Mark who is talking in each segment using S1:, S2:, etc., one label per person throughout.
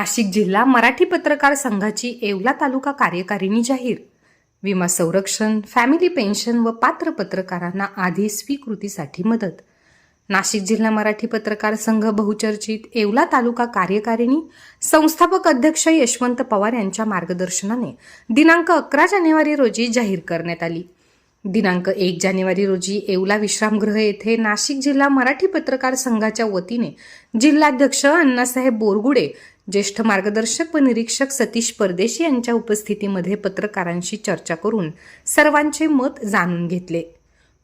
S1: नाशिक जिल्हा मराठी पत्रकार संघाची येवला तालुका कार्यकारिणी जाहीर. विमा संरक्षण फॅमिली पेन्शन व पात्र पत्रकारांना आधी स्वीकृतीसाठी मदत. नाशिक जिल्हा मराठी पत्रकार संघ बहुचर्चित येवला तालुका कार्यकारिणी संस्थापक अध्यक्ष यशवंत पवार यांच्या मार्गदर्शनाने दिनांक अकरा जानेवारी रोजी जाहीर करण्यात आली. दिनांक एक जानेवारी रोजी येवला विश्रामगृह येथे नाशिक जिल्हा मराठी पत्रकार संघाच्या वतीने जिल्हाध्यक्ष अण्णासाहेब बोरगुडे ज्येष्ठ मार्गदर्शक व निरीक्षक सतीश परदेशी यांच्या उपस्थितीमध्ये पत्रकारांशी चर्चा करून सर्वांचे मत जाणून घेतले.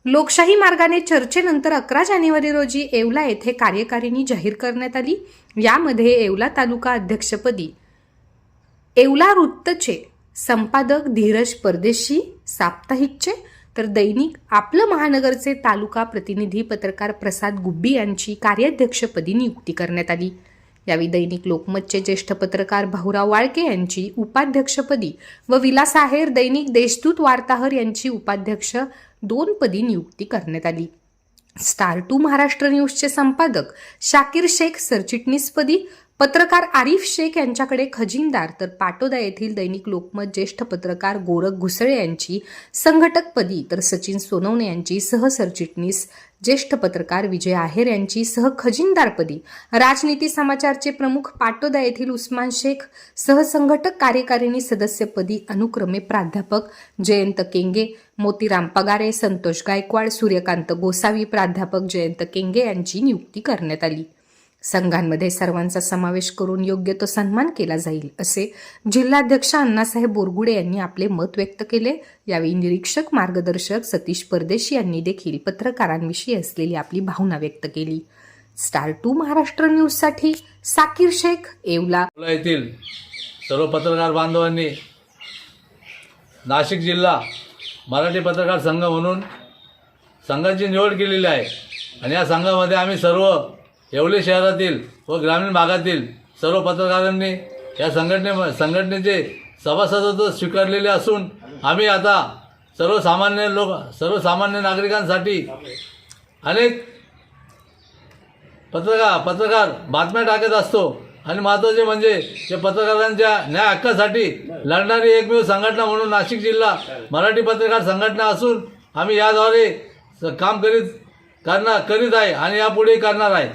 S1: लोकशाही मार्गाने चर्चेनंतर अकरा जानेवारी रोजी येवला येथे कार्यकारिणी जाहीर करण्यात आली. यामध्ये येवला तालुका अध्यक्षपदी येवला वृत्तचे संपादक धीरज परदेशी साप्ताहिकचे तर दैनिक आपलं महानगरचे तालुका प्रतिनिधी पत्रकार प्रसाद गुब्बी यांची कार्याध्यक्षपदी नियुक्ती करण्यात आली. यावेळी दैनिक लोकमतचे ज्येष्ठ पत्रकार भाऊराव वाळके यांची उपाध्यक्षपदी व विलास आहेर दैनिक देशदूत वार्ताहर यांची उपाध्यक्ष दोन पदी नियुक्ती करण्यात आली. स्टार टू महाराष्ट्र न्यूजचे संपादक शाकीर शेख सरचिटणीसपदी पत्रकार आरिफ शेख यांच्याकडे खजिनदार तर पाटोदा येथील दैनिक लोकमत ज्येष्ठ पत्रकार गोरख घुसळे यांची संघटकपदी तर सचिन सोनवणे यांची सहसरचिटणीस ज्येष्ठ पत्रकार विजय आहेर यांची सहखजिनदारपदी राजनीती समाचारचे प्रमुख पाटोदा येथील उस्मान शेख सहसंघटक कार्यकारिणी सदस्यपदी अनुक्रमे प्राध्यापक जयंत केंगे मोतीराम पगारे संतोष गायकवाड सूर्यकांत गोसावी प्राध्यापक जयंत केंगे यांची नियुक्ती करण्यात आली. संघांमध्ये सर्वांचा समावेश करून योग्य तो सन्मान केला जाईल असे जिल्हाध्यक्ष अण्णासाहेब बोरगुडे यांनी आपले मत व्यक्त केले. यावेळी निरीक्षक मार्गदर्शक सतीश परदेशी यांनी देखील पत्रकारांविषयी असलेली आपली भावना व्यक्त केली. स्टार टू महाराष्ट्र न्यूजसाठी साकीर शेख येवला.
S2: येथील सर्व पत्रकार बांधवांनी नाशिक जिल्हा मराठी पत्रकार संघ म्हणून संघाची निवड केलेली आहे. आणि या संघामध्ये आम्ही सर्व येवले शहरातील व ग्रामीण भागातील सर्व पत्रकारांनी या संघटने संघटनेचे सभासदत्व स्वीकारलेले असून आम्ही आता सर्वसामान्य लोक सर्वसामान्य नागरिकांसाठी अनेक पत्रकार पत्रकार बातम्या टाकत असतो. आणि महत्त्वाचे म्हणजे जे पत्रकारांच्या न्याय हक्कासाठी लढणारी एकमेव संघटना म्हणून नाशिक जिल्हा मराठी पत्रकार संघटना असून आम्ही याद्वारे काम करीत करणार करीत आहे आणि यापुढे करणार आहे.